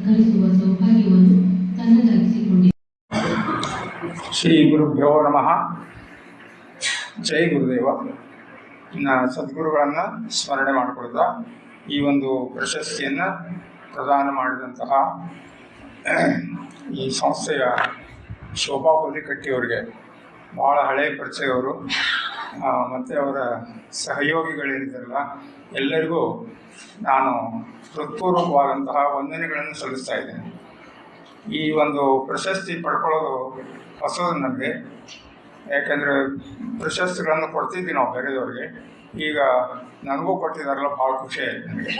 ಸತ್ಕರಿಸುವ ಸೌಭಾಗ್ಯವನ್ನು ತನ್ನದಾಗಿಸಿಕೊಂಡಿದೆ. ಶ್ರೀ ಗುರುಭ್ಯೋ ನಮಃ. ಜೈ ಗುರುದೇವ. ಇನ್ನು ಸದ್ಗುರುಗಳನ್ನು ಸ್ಮರಣೆ ಮಾಡಿಕೊಳ್ತಾ ಈ ಒಂದು ಪ್ರಶಸ್ತಿಯನ್ನು ಪ್ರದಾನ ಮಾಡಿದಂತಹ ಈ ಸಂಸ್ಥೆಯ ಶೋಭಾ ಹುಲಿಕಟ್ಟಿಯವರಿಗೆ ಭಾಳ ಹಳೆ ಪರಿಚಯವರು. ಮತ್ತು ಅವರ ಸಹಯೋಗಿಗಳೇನಿದ್ದಾರಲ್ಲ, ಎಲ್ಲರಿಗೂ ನಾನು ಹೃತ್ಪೂರ್ವಕವಾದಂತಹ ವಂದನೆಗಳನ್ನು ಸಲ್ಲಿಸ್ತಾ ಇದ್ದೇನೆ. ಈ ಒಂದು ಪ್ರಶಸ್ತಿ ಪಡ್ಕೊಳ್ಳೋದು ಹೊಸದು ನನಗೆ. ಯಾಕೆಂದರೆ ಪ್ರಶಸ್ತಿಗಳನ್ನು ಕೊಡ್ತಿದ್ವಿ ನಾವು ಬೇರೆಯವ್ರಿಗೆ ಈಗ ನನಗೂ ಕೊಟ್ಟಿದ್ದಾರಲ್ಲ, ಭಾಳ ಖುಷಿ ಆಯ್ತು ನನಗೆ.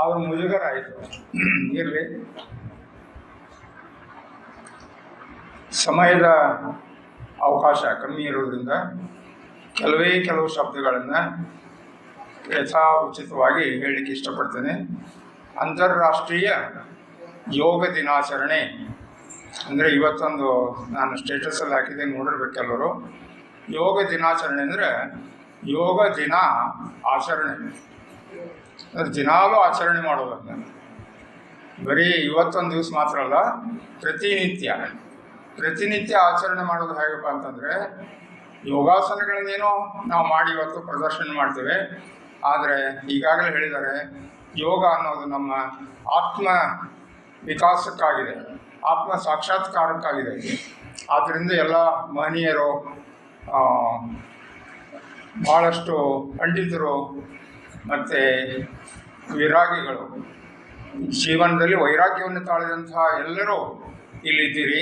ಆದರೂ ಮುಜುಗರ ಆಯಿತು. ಇರಲಿ. ಸಮಯದ ಅವಕಾಶ ಕಮ್ಮಿ ಇರೋದ್ರಿಂದ, ಕೆಲವೇ ಕೆಲವು ಶಬ್ದಗಳನ್ನು ಯಥಾಉಚಿತವಾಗಿ ಹೇಳಲಿಕ್ಕೆ ಇಷ್ಟಪಡ್ತೇನೆ. ಅಂತಾರಾಷ್ಟ್ರೀಯ ಯೋಗ ದಿನಾಚರಣೆ ಅಂದರೆ ಇವತ್ತೊಂದು ನಾನು ಸ್ಟೇಟಸಲ್ಲಿ ಹಾಕಿದ್ದೆ ನೋಡಿರ್ಬೇಕೆಲ್ಲರು ಯೋಗ ದಿನಾಚರಣೆ ಅಂದರೆ ಯೋಗ ದಿನ ಆಚರಣೆ. ಅಂದರೆ ದಿನಾಲೂ ಆಚರಣೆ ಮಾಡೋದನ್ನ ಬರೀ ಇವತ್ತೊಂದು ದಿವಸ ಮಾತ್ರ ಅಲ್ಲ, ಪ್ರತಿನಿತ್ಯ. ಪ್ರತಿನಿತ್ಯ ಆಚರಣೆ ಮಾಡೋದು ಹೇಗಪ್ಪ ಅಂತಂದರೆ ಯೋಗಾಸನಗಳನ್ನೇನೋ ನಾವು ಮಾಡಿ ಇವತ್ತು ಪ್ರದರ್ಶನ ಮಾಡ್ತೇವೆ. ಆದರೆ ಈಗಾಗಲೇ ಹೇಳಿದರೆ ಯೋಗ ಅನ್ನೋದು ನಮ್ಮ ಆತ್ಮ ವಿಕಾಸಕ್ಕಾಗಿದೆ, ಆತ್ಮ ಸಾಕ್ಷಾತ್ಕಾರಕ್ಕಾಗಿದೆ. ಆದ್ದರಿಂದ ಎಲ್ಲ ಮಹನೀಯರು ಭಾಳಷ್ಟು ಪಂಡಿತರು ಮತ್ತು ವಿರಾಗಿಗಳು, ಜೀವನದಲ್ಲಿ ವೈರಾಗ್ಯವನ್ನು ತಾಳಿದಂತಹ ಎಲ್ಲರೂ ಇಲ್ಲಿದ್ದೀರಿ.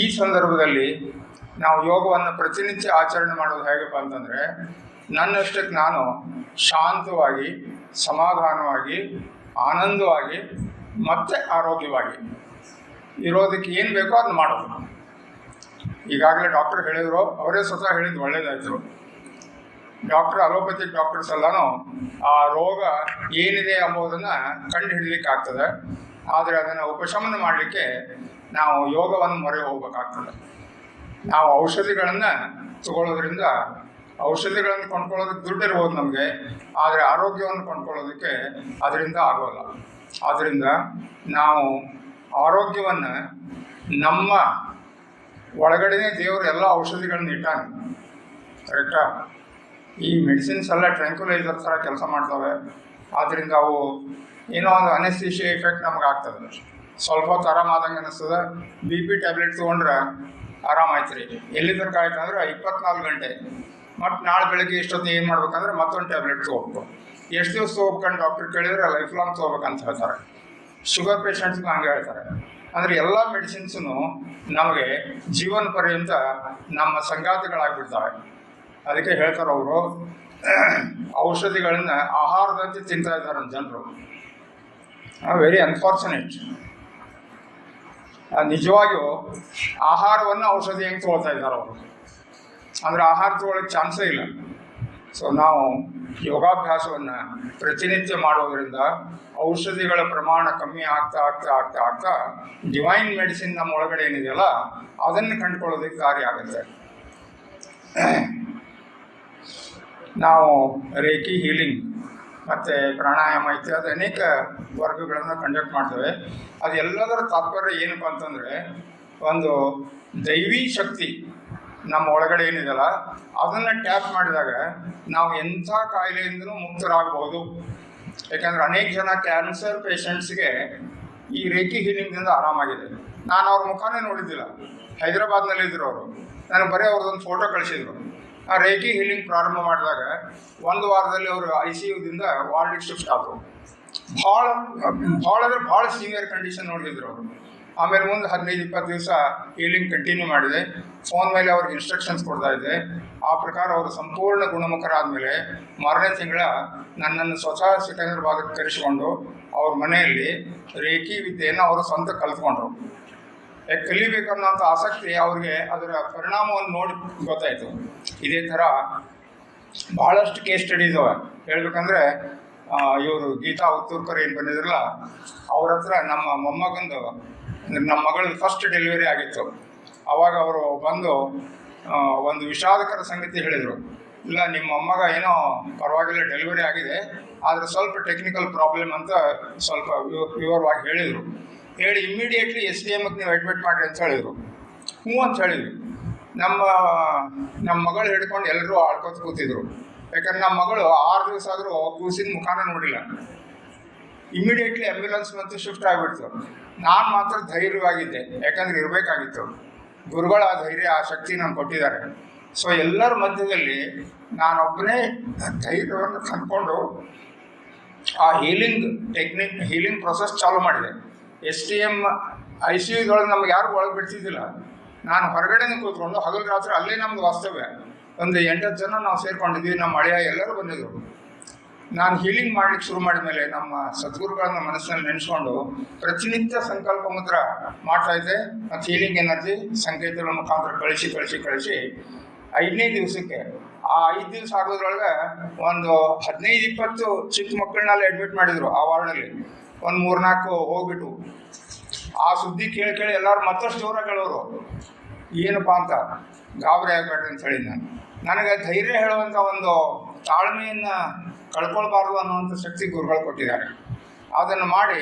ಈ ಸಂದರ್ಭದಲ್ಲಿ ನಾವು ಯೋಗವನ್ನು ಪ್ರತಿನಿತ್ಯ ಆಚರಣೆ ಮಾಡೋದು ಹೇಗಪ್ಪ ಅಂತಂದರೆ ನನ್ನಷ್ಟಕ್ಕೆ ನಾನು ಶಾಂತವಾಗಿ, ಸಮಾಧಾನವಾಗಿ, ಆನಂದವಾಗಿ, ಮತ್ತೆ ಆರೋಗ್ಯವಾಗಿ ಇರೋದಕ್ಕೆ ಏನು ಬೇಕೋ ಅದನ್ನ ಮಾಡೋದು. ಈಗಾಗಲೇ ಡಾಕ್ಟರ್ ಹೇಳಿದ್ರು, ಅವರೇ ಸ್ವತಃ ಹೇಳಿದ್ದು ಒಳ್ಳೇದಾಯ್ತು. ಡಾಕ್ಟರ್ ಅಲೋಪತಿಕ್ ಡಾಕ್ಟರ್ಸ್ ಎಲ್ಲನೂ ಆ ರೋಗ ಏನಿದೆ ಎಂಬುದನ್ನು ಕಂಡು ಹಿಡಿಲಿಕ್ಕಾಗ್ತದೆ ಆದರೆ ಅದನ್ನು ಉಪಶಮನ ಮಾಡಲಿಕ್ಕೆ ನಾವು ಯೋಗವನ್ನು ಮೊರೆ ಹೋಗ್ಬೇಕಾಗ್ತದೆ. ನಾವು ಔಷಧಿಗಳನ್ನು ತಗೊಳ್ಳೋದ್ರಿಂದ ಔಷಧಿಗಳನ್ನು ಕೊಂಡ್ಕೊಳ್ಳೋದಕ್ಕೆ ದುಡ್ಡು ಇರ್ಬೋದು ನಮಗೆ, ಆದರೆ ಆರೋಗ್ಯವನ್ನು ಕೊಂಡ್ಕೊಳ್ಳೋದಕ್ಕೆ ಅದರಿಂದ ಆಗೋಲ್ಲ. ಆದ್ದರಿಂದ ನಾವು ಆರೋಗ್ಯವನ್ನು ನಮ್ಮ ಒಳಗಡೆನೇ ದೇವರು ಎಲ್ಲ ಔಷಧಿಗಳನ್ನ ಇಟ್ಟಾನೆ. ಕರೆಕ್ಟಾ ಈ ಮೆಡಿಸಿನ್ಸ್ ಎಲ್ಲ ಟ್ರ್ಯಾಂಕ್ಯುಲೈಸರ್ ಥರ ಕೆಲಸ ಮಾಡ್ತವೆ. ಆದ್ದರಿಂದ ಅವು ಏನೋ ಒಂದು ಅನೆಸ್ಥಿಷಿಯಾ ಎಫೆಕ್ಟ್ ನಮ್ಗೆ ಆಗ್ತದೆ. ಸ್ವಲ್ಪ ಹೊತ್ತು ಆರಾಮಾದಂಗೆ ಅನ್ನಿಸ್ತದೆ ಬಿ ಪಿ ಟ್ಯಾಬ್ಲೆಟ್ ತೊಗೊಂಡ್ರೆ ಆರಾಮಾಯ್ತು ರೀ. ಎಲ್ಲಿ ತನಕ ಆಯ್ತು ಅಂದ್ರೆ ಇಪ್ಪತ್ನಾಲ್ಕು ಗಂಟೆ. ಮತ್ತು ನಾಳೆ ಬೆಳಗ್ಗೆ ಇಷ್ಟೊತ್ತು ಏನು ಮಾಡ್ಬೇಕಂದ್ರೆ ಮತ್ತೊಂದು ಟ್ಯಾಬ್ಲೆಟ್ ತೊಗೊಬೇಕು. ಎಷ್ಟು ದಿವಸ ತೊಗೊಬೇಕಂಡು ಡಾಕ್ಟರ್ ಕೇಳಿದರೆ ಲೈಫ್ ಲಾಂಗ್ ತೊಗೋಬೇಕಂತ ಹೇಳ್ತಾರೆ. ಶುಗರ್ ಪೇಷಂಟ್ಸ್ಗೂ ಹಂಗೆ ಹೇಳ್ತಾರೆ. ಅಂದರೆ ಎಲ್ಲ ಮೆಡಿಸಿನ್ಸೂ ನಮಗೆ ಜೀವನ ಪರ್ಯಂತ ನಮ್ಮ ಸಂಗಾತಿಗಳಾಗ್ಬಿಡ್ತವೆ ಅದಕ್ಕೆ ಹೇಳ್ತಾರೆ ಅವರು, ಔಷಧಿಗಳನ್ನ ಆಹಾರದಂತೆ ತಿಂತಾ ಇದ್ದಾರೆ ಜನರು. ವೆರಿ ಅನ್ಫಾರ್ಚುನೇಟ್ ನಿಜವಾಗಿಯೂ ಆಹಾರವನ್ನು ಔಷಧಿ ಹೆಂಗೆ ತೊಗೊಳ್ತಾ ಇದ್ದಾರೆ ಅವರು? ಅಂದರೆ ಆಹಾರ ತೊಗೊಳಕ್ಕೆ ಚಾನ್ಸೇ ಇಲ್ಲ. ಸೊ ನಾವು ಯೋಗಾಭ್ಯಾಸವನ್ನು ಪ್ರತಿನಿತ್ಯ ಮಾಡೋದ್ರಿಂದ ಔಷಧಿಗಳ ಪ್ರಮಾಣ ಕಮ್ಮಿ ಆಗ್ತಾ ಆಗ್ತಾ ಆಗ್ತಾ ಆಗ್ತಾ ಡಿವೈನ್ ಮೆಡಿಸಿನ್ ನಮ್ಮ ಒಳಗಡೆ ಏನಿದೆಯಲ್ಲ, ಅದನ್ನು ಕಂಡುಕೊಳ್ಳೋದಕ್ಕೆ ದಾರಿ ಆಗುತ್ತೆ. ನಾವು ರೇಖಿ ಹೀಲಿಂಗ್ ಮತ್ತು ಪ್ರಾಣಾಯಾಮ ಇತ್ಯಾದಿ ಅನೇಕ ವರ್ಗಗಳನ್ನು ಕಂಡಕ್ಟ್ ಮಾಡ್ತೇವೆ. ಅದೆಲ್ಲದರ ತಾತ್ಪರ್ಯ ಏನಪ್ಪ ಅಂತಂದರೆ, ಒಂದು ದೈವಿ ಶಕ್ತಿ ನಮ್ಮ ಒಳಗಡೆ ಏನಿದೆಯಲ್ಲ, ಅದನ್ನು ಟ್ಯಾಪ್ ಮಾಡಿದಾಗ ನಾವು ಎಂಥ ಕಾಯಿಲೆಯಿಂದಲೂ ಮುಕ್ತರಾಗಬಹುದು. ಯಾಕಂದ್ರೆ ಅನೇಕ ಜನ ಕ್ಯಾನ್ಸರ್ ಪೇಷಂಟ್ಸ್ಗೆ ಈ ರೇಖಿ ಹೀಲಿಂಗ್ದಿಂದ ಆರಾಮಾಗಿದೆ. ನಾನು ಅವ್ರ ಮುಖಾನೇ ನೋಡಿದ್ದಿಲ್ಲ. ಹೈದರಾಬಾದ್ನಲ್ಲಿ ಇದ್ರು ಅವರು. ನನಗೆ ಬರೀ ಅವ್ರದ್ದೊಂದು ಫೋಟೋ ಕಳಿಸಿದ್ರು. ಆ ರೇಖಿ ಹೀಲಿಂಗ್ ಪ್ರಾರಂಭ ಮಾಡಿದಾಗ ಒಂದು ವಾರದಲ್ಲಿ ಅವರು ಐ ಸಿ ಯುದಿಂದ ವಾರ್ಡಿಗೆ ಶಿಫ್ಟ್ ಆದರು. ಭಾಳ ಭಾಳ ಅಂದ್ರೆ ಭಾಳ ಸೀನಿಯರ್ ಕಂಡೀಷನ್ ನೋಡಿದ್ರು ಅವರು. ಆಮೇಲೆ ಮುಂದೆ ಹದಿನೈದು, ಇಪ್ಪತ್ತು ದಿವಸ ಹೀಲಿಂಗ್ ಕಂಟಿನ್ಯೂ ಮಾಡಿದೆ. ಫೋನ್ ಮೇಲೆ ಅವ್ರಿಗೆ ಇನ್ಸ್ಟ್ರಕ್ಷನ್ಸ್ ಕೊಡ್ತಾ ಇದ್ದೆ. ಆ ಪ್ರಕಾರ ಅವರು ಸಂಪೂರ್ಣ ಗುಣಮುಖರಾದಮೇಲೆ ಮಾರನೇ ತಿಂಗಳ ನನ್ನನ್ನು ಸ್ವತಃ ಭಾಗಕ್ಕೆ ಕರೆಸಿಕೊಂಡು ಅವ್ರ ಮನೆಯಲ್ಲಿ ರೇಖಿ ವಿದ್ಯೆಯನ್ನು ಅವರು ಸ್ವಂತ ಕಲ್ತ್ಕೊಂಡ್ರು. ಯಾಕೆ ಕಲಿಬೇಕನ್ನೋಂಥ ಆಸಕ್ತಿ ಅವ್ರಿಗೆ ಅದರ ಪರಿಣಾಮವನ್ನು ನೋಡಿ ಗೊತ್ತಾಯಿತು. ಇದೇ ಥರ ಭಾಳಷ್ಟು ಕೇಸ್ ಸ್ಟಡೀಸ್ ಅವ ಹೇಳ್ಬೇಕಂದ್ರೆ ಇವರು ಗೀತಾ ಉತ್ತೂರ್ಕರ್ ಏನು ಬಂದಿದ್ರಲ್ಲ, ಅವ್ರ ಹತ್ರ ನಮ್ಮ ಮೊಮ್ಮಗಂದು ನಮ್ಮ ಮಗಳ ಫಸ್ಟ್ ಡೆಲಿವರಿ ಆಗಿತ್ತು. ಅವಾಗ ಅವರು ಬಂದು ಒಂದು ವಿಷಾದಕರ ಸಂಗತಿ ಹೇಳಿದರು. ಇಲ್ಲ, ನಿಮ್ಮ ಅಮ್ಮಗ ಏನೋ ಪರವಾಗಿಲ್ಲ ಡೆಲಿವರಿ ಆಗಿದೆ, ಆದರೆ ಸ್ವಲ್ಪ ಟೆಕ್ನಿಕಲ್ ಪ್ರಾಬ್ಲಮ್ ಅಂತ ಸ್ವಲ್ಪ ವಿವ- ವಿವರವಾಗಿ ಹೇಳಿದರು. ಹೇಳಿ ಇಮ್ಮಿಡಿಯೇಟ್ಲಿ ಎಸ್ ಡಿ ಎಮ್ಗೆ ನೀವು ಅಡ್ಮಿಟ್ ಮಾಡಿರಿ ಅಂತ ಹೇಳಿದರು. ಹ್ಞೂ ಅಂತ ಹೇಳಿದ್ವಿ ನಮ್ಮ ನಮ್ಮ ಮಗಳು ಹಿಡ್ಕೊಂಡು ಎಲ್ಲರೂ ಆಳ್ಕೊತ ಕೂತಿದ್ರು. ಯಾಕಂದ್ರೆ ನಮ್ಮ ಮಗಳು ಆರು ದಿವಸ ಆದರೂ ಕೂಸಿನ ಮುಖಾನ ನೋಡಿಲ್ಲ. ಇಮಿಡಿಯೇಟ್ಲಿ ಆಂಬ್ಯುಲೆನ್ಸ್ ಮತ್ತು ಶಿಫ್ಟ್ ಆಗಿಬಿಡ್ತು. ನಾನು ಮಾತ್ರ ಧೈರ್ಯವಾಗಿದ್ದೆ. ಯಾಕಂದ್ರೆ ಇರಬೇಕಾಗಿತ್ತು. ಗುರುಗಳ ಆ ಧೈರ್ಯ, ಆ ಶಕ್ತಿ ನಮ್ಗೆ ಕೊಟ್ಟಿದ್ದಾರೆ. ಸೊ ಎಲ್ಲರ ಮಧ್ಯದಲ್ಲಿ ನಾನೊಬ್ಬನೇ ಧೈರ್ಯವನ್ನು ತಂದ್ಕೊಂಡು ಆ ಹೀಲಿಂಗ್ ಟೆಕ್ನಿಕ್ ಹೀಲಿಂಗ್ ಪ್ರೊಸೆಸ್ ಚಾಲೂ ಮಾಡಿದೆ. S T M I C ಯುಗಳು ನಮ್ಗೆ ಯಾರು ಒಳಗೆ ಬಿಡ್ತಿದ್ದಿಲ್ಲ. ನಾನು ಹೊರಗಡೆನೇ ಕೂತ್ಕೊಂಡು ಹಗಲು ರಾತ್ರಿ ಅಲ್ಲೇ ನಮ್ದು ವಾಸ್ತವ್ಯ. ಒಂದು ಎಂಟತ್ತು ಜನ ನಾವು ಸೇರ್ಕೊಂಡಿದ್ವಿ ನಮ್ಮ ಹಳೆಯ ಎಲ್ಲರೂ ಬಂದಿದ್ರು. ನಾನು ಹೀಲಿಂಗ್ ಮಾಡ್ಲಿಕ್ಕೆ ಶುರು ಮಾಡಿದ ಮೇಲೆ ನಮ್ಮ ಸದ್ಗುರುಗಳನ್ನ ಮನಸ್ಸಿನಲ್ಲಿ ನೆನೆಸ್ಕೊಂಡು ಪ್ರತಿನಿತ್ಯ ಸಂಕಲ್ಪ ಮುದ್ರ ಮಾಡ್ತಾ ಇದ್ದೆ. ಮತ್ತು ಹೀಲಿಂಗ್ ಎನರ್ಜಿ ಸಂಕೇತಗಳ ಮುಖಾಂತರ ಕಳಿಸಿ ಕಳಿಸಿ ಕಳಿಸಿ ಐದನೇ ದಿವಸಕ್ಕೆ ಆ ಐದು ದಿವಸ ಆಗೋದ್ರೊಳಗೆ ಒಂದು ಹದಿನೈದು, ಇಪ್ಪತ್ತು ಚಿಕ್ಕ ಮಕ್ಕಳನ್ನೆಲ್ಲ ಅಡ್ಮಿಟ್ ಮಾಡಿದ್ರು ಆ ವಾರ್ಡಲ್ಲಿ ಒಂದು ಮೂರ್ನಾಲ್ಕು ಹೋಗ್ಬಿಟ್ಟು ಆ ಸುದ್ದಿ ಕೇಳಿ ಕೇಳಿ ಎಲ್ಲರೂ ಮತ್ತಷ್ಟು ಜೋರಾಗಿ ಹೇಳೋರು. ಏನಪ್ಪ ಅಂತ, ಗಾಬರಿ ಆಗಬೇಡ್ರಿ ಅಂತ ಹೇಳಿ ನಾನು. ನನಗೆ ಧೈರ್ಯ ಹೇಳುವಂಥ ಒಂದು ತಾಳ್ಮೆಯನ್ನು ಕಳ್ಕೊಳ್ಬಾರ್ದು ಅನ್ನುವಂಥ ಶಕ್ತಿ ಗುರುಗಳು ಕೊಟ್ಟಿದ್ದಾರೆ. ಅದನ್ನು ಮಾಡಿ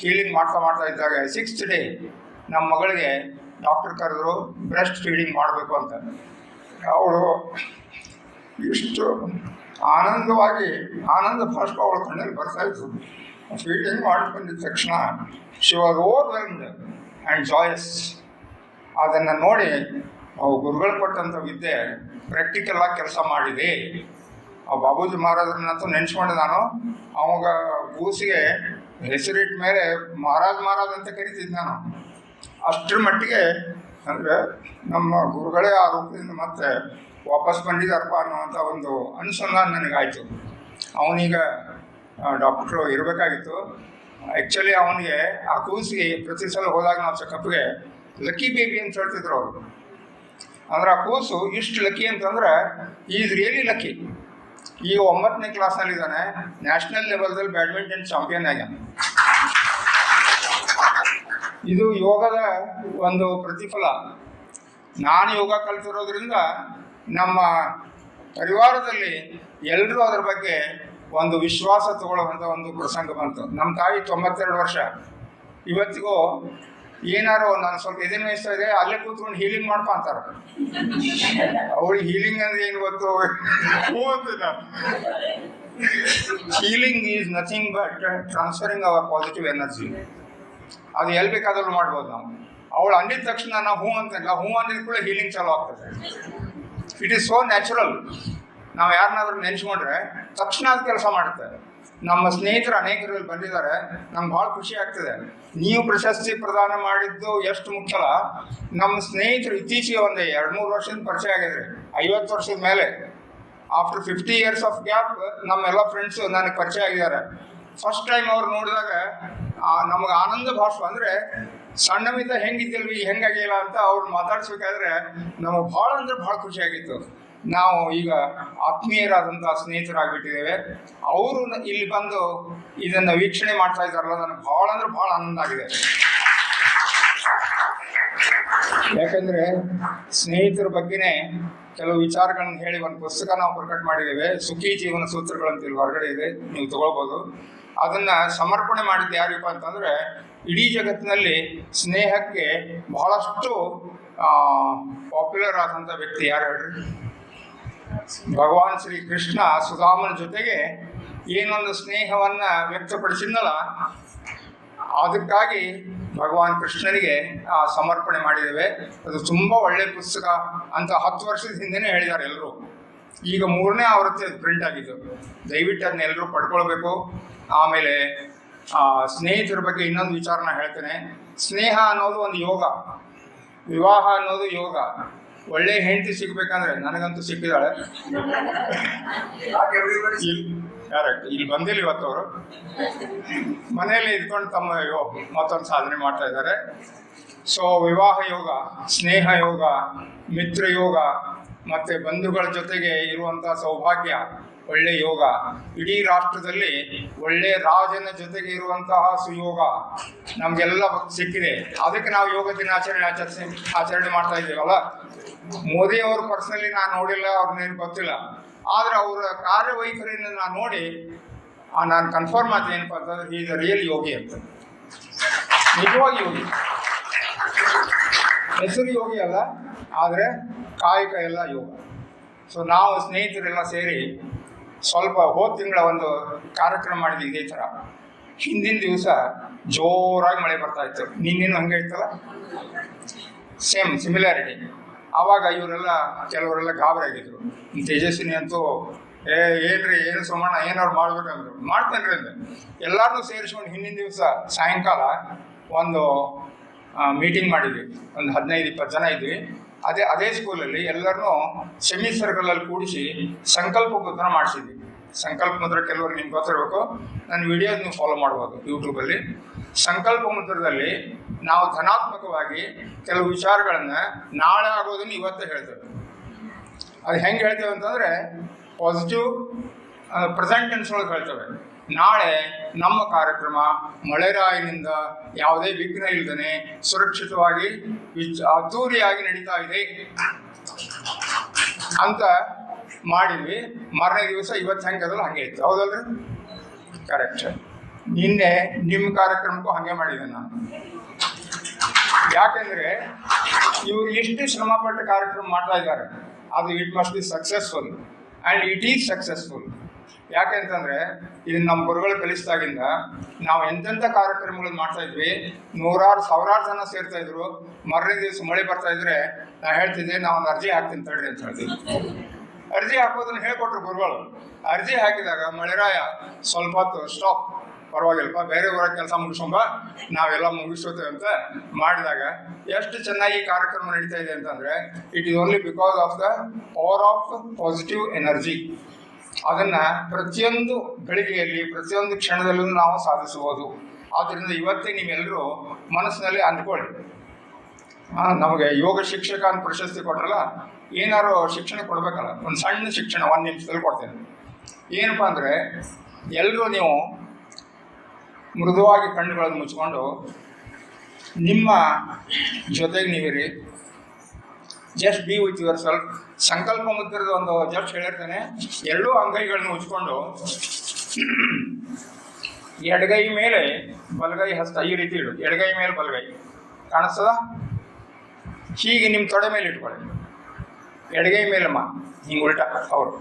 ಹೀಲಿಂಗ್ ಮಾಡ್ತಾ ಮಾಡ್ತಾ ಇದ್ದಾಗ ಸಿಕ್ಸ್ತ್ ಡೇ ನಮ್ಮ ಮಗಳಿಗೆ ಡಾಕ್ಟರ್ ಕರೆದ್ರು ಬ್ರೆಸ್ಟ್ ಫೀಡಿಂಗ್ ಮಾಡಬೇಕು ಅಂತ. ಅವಳು ಇಷ್ಟು ಆನಂದವಾಗಿ, ಆನಂದ ಫಸ್ಟ್ ಅವಳ ಕಣ್ಣಲ್ಲಿ ಬರ್ತಾ ಇತ್ತು. ಫೀಡಿಂಗ್ ಮಾಡಿ ಬಂದಿದ ತಕ್ಷಣ ಶಿವ ಓವರ್ವೆಲ್ಮ್ಡ್ ಆ್ಯಂಡ್ ಜಾಯಸ್ ಅದನ್ನು ನೋಡಿ ಅವು ಗುರುಗಳು ಕೊಟ್ಟಂಥ ವಿದ್ಯೆ ಪ್ರಾಕ್ಟಿಕಲ್ ಆಗಿ ಕೆಲಸ ಮಾಡಿದೆ. ಆ ಬಾಬೂಜಿ ಮಹಾರಾಜರನ್ನಂತೂ ನೆನ್ಸ್ಕೊಂಡೆ ನಾನು. ಅವಾಗ ಕೂಸಿಗೆ ಹೆಸರಿಟ್ಟ ಮೇಲೆ ಮಹಾರಾಜ್ ಮಹಾರಾಜ್ ಅಂತ ಕರಿತಿದ್ದೆ ನಾನು. ಅಷ್ಟರ ಮಟ್ಟಿಗೆ ಅಂದರೆ ನಮ್ಮ ಗುರುಗಳೇ ಆ ರೂಪದಿಂದ ಮತ್ತೆ ವಾಪಸ್ ಬಂದಿದ್ದಾರಪ್ಪ ಅನ್ನುವಂಥ ಒಂದು ಅನುಸಂಧಾನ ನನಗಾಯಿತು. ಅವನೀಗ ಡಾಕ್ಟ್ರು ಇರಬೇಕಾಗಿತ್ತು. ಆ್ಯಕ್ಚುಲಿ ಅವನಿಗೆ ಆ ಕೂಸಿಗೆ ಪ್ರತಿ ಸಲ ಹೋದಾಗ ನಾವು ಚೆಕಪ್ಗೆ ಲಕ್ಕಿ ಬೇಬಿ ಅಂತ ಹೇಳ್ತಿದ್ರು ಅವರು. ಅಂದ್ರೆ ಆ ಕೂಸು ಇಷ್ಟು ಲಕ್ಕಿ ಅಂತಂದ್ರೆ ಈಸ್ ರಿಯಲಿ ಲಕ್ಕಿ? ಈಗ ಒಂಬತ್ತನೇ ಕ್ಲಾಸ್ನಲ್ಲಿದ್ದಾನೆ ನ್ಯಾಷನಲ್ ಲೆವೆಲ್ದಲ್ಲಿ ಬ್ಯಾಡ್ಮಿಂಟನ್ ಚಾಂಪಿಯನ್ ಆಗ್ಯಾನ. ಇದು ಯೋಗದ ಒಂದು ಪ್ರತಿಫಲ. ನಾನು ಯೋಗ ಕಲ್ತಿರೋದ್ರಿಂದ ನಮ್ಮ ಪರಿವಾರದಲ್ಲಿ ಎಲ್ಲರೂ ಅದ್ರ ಬಗ್ಗೆ ಒಂದು ವಿಶ್ವಾಸ ತಗೊಳ್ಳುವಂಥ ಒಂದು ಪ್ರಸಂಗ ಬಂತು. ನಮ್ಮ ತಾಯಿ ತೊಂಬತ್ತೆರಡು ವರ್ಷ. ಇವತ್ತಿಗೂ ಏನಾರು ನಾನು ಸ್ವಲ್ಪ ಎದೆ ಮೇಯಿಸ್ತಾ ಇದೆ ಅಲ್ಲೇ ಕೂತ್ಕೊಂಡು ಹೀಲಿಂಗ್ ಮಾಡ್ಪ ಅಂತಾರ. ಅವಳಿಗೆ ಹೀಲಿಂಗ್ ಅಂದ್ರೆ ಏನು ಗೊತ್ತು? Healing is nothing but transferring our positive energy ಅದು ಎಲ್ಲಿ ಬೇಕಾದ್ರೂ ಮಾಡ್ಬೋದು ನಾವು. ಅವಳು ಅಂದಿದ ತಕ್ಷಣ ನಾನು ಹೂ ಅಂತಲ್ಲ ಹೂ ಅಂದಿದ ಕೂಡ ಹೀಲಿಂಗ್ ಚಾಲು ಆಗ್ತದೆ. ಇಟ್ ಈಸ್ ಸೋ ನ್ಯಾಚುರಲ್ ನಾವು ಯಾರನ್ನಾದ್ರೂ ನೆನೆಸ್ಕೊಂಡ್ರೆ ತಕ್ಷಣ ಅದು ಕೆಲಸ ಮಾಡುತ್ತೆ ನಮ್ಮ ಸ್ನೇಹಿತರು ಅನೇಕರು ಇಲ್ಲಿ ಬಂದಿದ್ದಾರೆ. ನಮ್ಗೆ ಭಾಳ ಖುಷಿ ಆಗ್ತದೆ. ನೀವು ಪ್ರಶಸ್ತಿ ಪ್ರದಾನ ಮಾಡಿದ್ದು ಎಷ್ಟು ಮುಖ್ಯಲ್ಲ ನಮ್ಮ ಸ್ನೇಹಿತರು ಇತ್ತೀಚೆಗೆ ಒಂದು ಎರಡು ಮೂರು ವರ್ಷದಿಂದ ಪರಿಚಯ ಆಗಿದ್ರೆ ಐವತ್ತು ವರ್ಷದ ಮೇಲೆ. After fifty years of gap ನಮ್ಮೆಲ್ಲ ಫ್ರೆಂಡ್ಸು ನನಗೆ ಪರಿಚಯ ಆಗಿದ್ದಾರೆ. ಫಸ್ಟ್ ಟೈಮ್ ಅವ್ರು ನೋಡಿದಾಗ ನಮಗೆ ಆನಂದ ಭಾಷೆ ಅಂದರೆ ಸಣ್ಣವಿದ್ದ ಹೆಂಗಿದ್ದಿಲ್ವಿ ಹೆಂಗಾಗಿಲ್ಲ ಅಂತ ಅವ್ರು ಮಾತಾಡ್ಸ್ಬೇಕಾದ್ರೆ ನಮಗೆ ಭಾಳ ಅಂದ್ರೆ ಭಾಳ ಖುಷಿಯಾಗಿತ್ತು ನಾವು ಈಗ ಆತ್ಮೀಯರಾದಂಥ ಸ್ನೇಹಿತರಾಗಿಬಿಟ್ಟಿದ್ದೇವೆ. ಅವರು ಇಲ್ಲಿ ಬಂದು ಇದನ್ನು ವೀಕ್ಷಣೆ ಮಾಡ್ತಾ ಇದ್ದಾರಲ್ಲ, ನನಗೆ ಭಾಳ ಅಂದ್ರೆ ಭಾಳ ಆನಂದ ಆಗಿದೆ. ಯಾಕಂದ್ರೆ ಸ್ನೇಹಿತರ ಬಗ್ಗೆನೇ ಕೆಲವು ವಿಚಾರಗಳನ್ನು ಹೇಳಿ ಒಂದು ಪುಸ್ತಕ ನಾವು ಪ್ರಕಟ ಮಾಡಿದ್ದೇವೆ. ಸುಖಿ ಜೀವನ ಸೂತ್ರಗಳು ಅಂತ ಇಲ್ಲಿ ಹೊರಗಡೆ ಇದೆ, ನೀವು ತಗೊಳ್ಬೋದು. ಅದನ್ನ ಸಮರ್ಪಣೆ ಮಾಡಿದ್ದು ಯಾರಿಪ್ಪ ಅಂತಂದ್ರೆ, ಇಡೀ ಜಗತ್ತಿನಲ್ಲಿ ಸ್ನೇಹಕ್ಕೆ ಬಹಳಷ್ಟು ಪಾಪ್ಯುಲರ್ ಆದಂಥ ವ್ಯಕ್ತಿ ಯಾರು ಹೇಳ್ರಿ? ಭಗವಾನ್ ಶ್ರೀ ಕೃಷ್ಣ ಸುಧಾಮನ ಜೊತೆಗೆ ಏನೊಂದು ಸ್ನೇಹವನ್ನ ವ್ಯಕ್ತಪಡಿಸಿದ್ನಲ್ಲ, ಅದಕ್ಕಾಗಿ ಭಗವಾನ್ ಕೃಷ್ಣನಿಗೆ ಆ ಸಮರ್ಪಣೆ ಮಾಡಿದ್ದೇವೆ. ಅದು ತುಂಬ ಒಳ್ಳೆಯ ಪುಸ್ತಕ ಅಂತ ಹತ್ತು ವರ್ಷದ ಹಿಂದೆನೇ ಹೇಳಿದ್ದಾರೆ ಎಲ್ಲರೂ ಈಗ ಮೂರನೇ ಆವೃತ್ತಿ ಅದು ಪ್ರಿಂಟ್ ಆಗಿದ್ದು. ದಯವಿಟ್ಟು ಅದನ್ನ ಎಲ್ಲರೂ ಪಡ್ಕೊಳ್ಬೇಕು. ಆಮೇಲೆ ಸ್ನೇಹಿತರ ಬಗ್ಗೆ ಇನ್ನೊಂದು ವಿಚಾರನ ಹೇಳ್ತೇನೆ. ಸ್ನೇಹ ಅನ್ನೋದು ಒಂದು ಯೋಗ. ವಿವಾಹ ಅನ್ನೋದು ಯೋಗ. ಒಳ್ಳೆ ಹೆಂಡತಿ ಸಿಗ್ಬೇಕಂದ್ರೆ ನನಗಂತೂ ಸಿಕ್ಕಿದಾಳೆ. ಕರೆಕ್ಟ್ ಇಲ್ಲಿ ಬಂದಿಲ್ಲ ಇವತ್ತು ಅವರು ಮನೆಯಲ್ಲಿ ಇದ್ಕೊಂಡು ತಮ್ಮ ಯೋ ಮತ್ತೊಂದು ಸಾಧನೆ ಮಾಡ್ತಾ ಇದ್ದಾರೆ. ಸೊ ವಿವಾಹ ಯೋಗ ಸ್ನೇಹ ಯೋಗ ಮಿತ್ರ ಯೋಗ ಮತ್ತೆ ಬಂಧುಗಳ ಜೊತೆಗೆ ಇರುವಂಥ ಸೌಭಾಗ್ಯ, ಒಳ್ಳೆ ಯೋಗ. ಇಡೀ ರಾಷ್ಟ್ರದಲ್ಲಿ ಒಳ್ಳೆ ರಾಜನ ಜೊತೆಗೆ ಇರುವಂತಹ ಸುಯೋಗ ನಮಗೆಲ್ಲ ಸಿಕ್ಕಿದೆ. ಅದಕ್ಕೆ ನಾವು ಯೋಗ ದಿನಾಚರಣೆ ಆಚರಿಸಿ, ಆಚರಣೆ ಮಾಡ್ತಾ ಇದ್ದೀವಲ್ಲ? ಮೋದಿ ಅವರು ಪರ್ಸನಲಿ ನಾನು ನೋಡಿಲ್ಲ ಅವ್ರನ್ನೇನು ಗೊತ್ತಿಲ್ಲ. ಆದ್ರೆ ಅವರ ಕಾರ್ಯವೈಖರಿಯನ್ನು ನಾನು ನೋಡಿ ನಾನು ಕನ್ಫರ್ಮ್ ಆದ ಏನಪ್ಪ ಅಂತಂದ್ರೆ ಈಸ್ ರಿಯಲ್ ಯೋಗಿ ಅಂತ. ನಿಜವಾಗಿ ಯೋಗಿ. ಹೆಸರು ಯೋಗಿ ಅಲ್ಲ, ಆದರೆ ಕಾಯಕ ಎಲ್ಲ ಯೋಗ. ಸೊ ನಾವು ಸ್ನೇಹಿತರೆಲ್ಲ ಸೇರಿ ಸ್ವಲ್ಪ ಹೋದ ತಿಂಗಳ ಒಂದು ಕಾರ್ಯಕ್ರಮ ಮಾಡಿದ್ವಿ ಇದೇ ಥರ ಹಿಂದಿನ ದಿವಸ ಜೋರಾಗಿ ಮಳೆ ಬರ್ತಾ ಇತ್ತು. ನಿನ್ನೇನು ಹಂಗೆ ಇತ್ತಲ್ಲ? ಸೇಮ್ ಸಿಮಿಲಾರಿಟಿ ಆವಾಗ ಇವರೆಲ್ಲ ಕೆಲವರೆಲ್ಲ ಆಗಿದ್ರು ತೇಜಸ್ವಿನಿ ಅಂತೂ, ಏ, ಏನ್ರಿ, ಏನು ಸೋಮಣ್ಣ, ಏನಾದ್ರು ಮಾಡ್ಬೇಕಂದ್ರು. ಮಾಡ್ತೇನ್ರಿ ಅಂದ್ರೆ ಎಲ್ಲಾರನ್ನೂ ಸೇರಿಸ್ಕೊಂಡು ಹಿಂದಿನ ದಿವಸ ಸಾಯಂಕಾಲ ಒಂದು ಮೀಟಿಂಗ್ ಮಾಡಿದ್ವಿ. ಒಂದು ಹದಿನೈದು, ಇಪ್ಪತ್ತು ಜನ ಇದ್ವಿ. ಅದೇ ಅದೇ ಸ್ಕೂಲಲ್ಲಿ ಎಲ್ಲರನ್ನೂ ಸೆಮಿ ಸರ್ಕಲಲ್ಲಿ ಕೂಡಿಸಿ ಸಂಕಲ್ಪ ಮುದ್ರ ಮಾಡಿಸಿದ್ವಿ. ಸಂಕಲ್ಪ ಮುದ್ರ ಕೆಲವರು ನಿಮ್ಗೆ ಗೊತ್ತಿರಬೇಕು, ನನ್ನ ವಿಡಿಯೋಸ್ ನೀವು ಫಾಲೋ ಮಾಡ್ಬೋದು ಯೂಟ್ಯೂಬಲ್ಲಿ ಸಂಕಲ್ಪ ಮುದ್ರದಲ್ಲಿ ನಾವು ಧನಾತ್ಮಕವಾಗಿ ಕೆಲವು ವಿಚಾರಗಳನ್ನು ನಾಳೆ ಆಗೋದನ್ನು ಇವತ್ತೇ ಹೇಳ್ತೇವೆ. ಅದು ಹೆಂಗೆ ಹೇಳ್ತೇವೆ ಅಂತಂದರೆ ಪಾಸಿಟಿವ್ ಪ್ರೆಸೆಂಟ್ ಟೆನ್ಸ್ ಒಳಗೆ ಹೇಳ್ತೇವೆ. ನಾಳೆ ನಮ್ಮ ಕಾರ್ಯಕ್ರಮ ಮಳೆರಾಯಿನಿಂದ ಯಾವುದೇ ವಿಘ್ನ ಇಲ್ಲದೆ ಸುರಕ್ಷಿತವಾಗಿ ಅದ್ದೂರಿಯಾಗಿ ನಡೀತಾ ಇದೆ ಅಂತ ಮಾಡಿದ್ವಿ. ಮಾರನೇ ದಿವಸ ಇವತ್ತು ಹೆಂಗೆ ಅದ್ರಲ್ಲಿ ಹಂಗೆ ಇತ್ತು. ಹೌದಲ್ರಿ? ಕರೆಕ್ಟ್ ನಿನ್ನೆ ನಿಮ್ಮ ಕಾರ್ಯಕ್ರಮಕ್ಕೂ ಹಾಗೆ ಮಾಡಿದ್ದೆ ನಾನು. ಯಾಕೆಂದ್ರೆ ಇವರು ಎಷ್ಟು ಶ್ರಮಪಟ್ಟ ಕಾರ್ಯಕ್ರಮ ಮಾಡ್ತಾ ಇದ್ದಾರೆ. ಅದು it must be successful and it is successful ಯಾಕೆಂತಂದ್ರೆ ಇದು ನಮ್ಮ ಗುರುಗಳು ಕಲಿಸಿದಾಗಿಂದ ನಾವು ಎಂತೆಂಥ ಕಾರ್ಯಕ್ರಮಗಳನ್ನು ಮಾಡ್ತಾ ಇದ್ವಿ. ನೂರಾರು, ಸಾವಿರಾರು ಜನ ಸೇರ್ತಾ ಇದ್ರು. ಮರನೇ ದಿವಸ ಮಳೆ ಬರ್ತಾ ಇದ್ರೆ ನಾ ಹೇಳ್ತಿದ್ದೆ, ನಾವು ಒಂದು ಅರ್ಜಿ ಹಾಕ್ತೀನಿ ತಡ್ರಿ ಅಂತ ಹೇಳ್ತಿದ್ವಿ ಅರ್ಜಿ ಹಾಕೋದನ್ನ ಹೇಳ್ಕೊಟ್ರು ಗುರುಗಳು. ಅರ್ಜಿ ಹಾಕಿದಾಗ, ಮಳೆರಾಯ, ಸ್ವಲ್ಪ ಹೊತ್ತು ಸ್ಟಾಪ್ ಪರವಾಗಿಲ್ಲಪ್ಪ, ಬೇರೆ ಊರ ಕೆಲಸ ಮುಗಿಸ್ಕೊಂಬ, ನಾವೆಲ್ಲ ಮುಗಿಸೋತೇವೆ ಅಂತ ಮಾಡಿದಾಗ, ಎಷ್ಟು ಚೆನ್ನಾಗಿ ಕಾರ್ಯಕ್ರಮ ನಡೀತಾ ಇದೆ ಅಂತಂದ್ರೆ it is only because of the power of positive energy ಅದನ್ನ ಪ್ರತಿಯೊಂದು ಗಳಿಗೆಯಲ್ಲಿ, ಪ್ರತಿಯೊಂದು ಕ್ಷಣದಲ್ಲೂ ನಾವು ಸಾಧಿಸಬಹುದು. ಆದ್ದರಿಂದ ಇವತ್ತೇ ನೀವೆಲ್ಲರೂ ಮನಸ್ಸಿನಲ್ಲಿ ಅಂದ್ಕೊಳ್ಳಿ. ನಮಗೆ ಯೋಗ ಶಿಕ್ಷಕ ಅಂತ ಪ್ರಶಸ್ತಿ ಕೊಟ್ರಲ್ಲ, ಏನಾರು ಶಿಕ್ಷಣ ಕೊಡ್ಬೇಕಲ್ಲ, ಒಂದು ಸಣ್ಣ ಶಿಕ್ಷಣ, ಒಂದು ನಿಮಿಷದಲ್ಲಿ ಕೊಡ್ತೇನೆ. ಏನಪ್ಪ ಅಂದರೆ ಎಲ್ಲರೂ ನೀವು ಮೃದುವಾಗಿ ಕಣ್ಣುಗಳನ್ನು ಮುಚ್ಕೊಂಡು ನಿಮ್ಮ ಜೊತೆಗೆ ನೀವಿರಿ. Just be with yourself ಸಂಕಲ್ಪ ಮುದ್ರದ ಒಂದು ಜಸ್ಟ್ ಹೇಳಿರ್ತೇನೆ. ಎರಡೂ ಅಂಗೈಗಳನ್ನು ಉಚ್ಕೊಂಡು ಎಡಗೈ ಮೇಲೆ ಬಲಗೈ ಹಸ್ತ, ಈ ರೀತಿ ಇಡು. ಎಡಗೈ ಮೇಲೆ ಬಲಗೈ. ಕಾಣಿಸ್ತದ? ಹೀಗೆ ನಿಮ್ಮ ತೊಡೆ ಮೇಲೆ ಇಟ್ಕೊಳ್ಳಿ. ಎಡಗೈ ಮೇಲಮ್ಮ ಹಿಂಗೆ ಉಲ್ಟಾ. ಅವರು